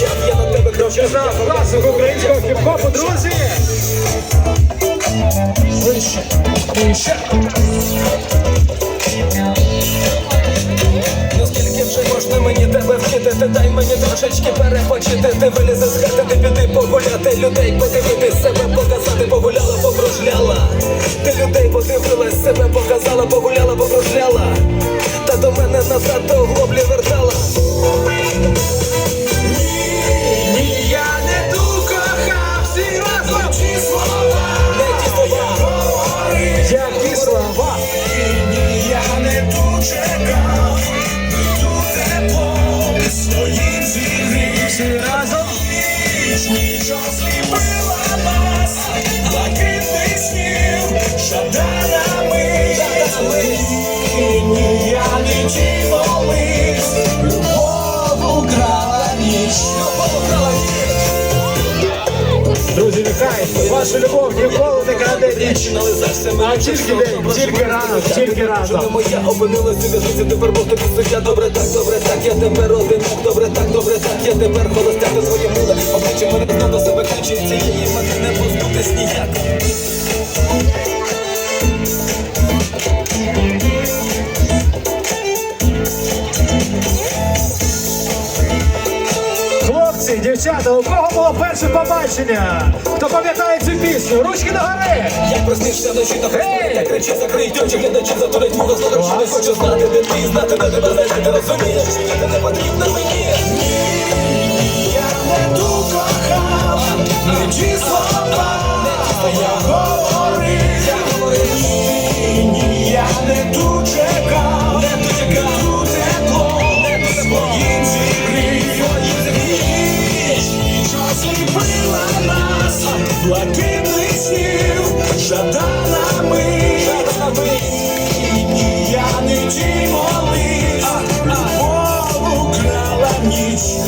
я на тебе. За класику українського хіп-хопу, друзі! Вище, вище. Наскільки вже можна мені тебе вхитити, Дай мені трошечки перепочити Ти вилізе з хати, ти піди погуляти Людей подивитись, себе показати Погуляла, Нічого сліпила нас Блакитний снів Шаданами Ні, я не ті нехай ваша любов ніколи не краде ніч. А тільки день, тільки разом, тільки разом. Моя опинилася в'язниці, тепер був тобі суддя. Добре так, добре так, я тепер одинок, добре так, добре так, я тепер холостяк. Своє миле. Обличчя мене знов до себе кличе, цієї мене не позбутись ніяк Хлопці, дівчата, у кого було перше побачення? Хто пам'ятає цю пісню? Ручки догори! Я проснився вночі та Гей! хрестя кричи, закриють очі, глядачі затулять мого слухачі Не хочу знати, де ти, знати, де тебе знайти, ти розумієш Ти не потрібна мені Ні, я не ту кохав Не ті слова Я говорив Я говорив Ні, я не ту чекав English.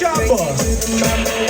chopper.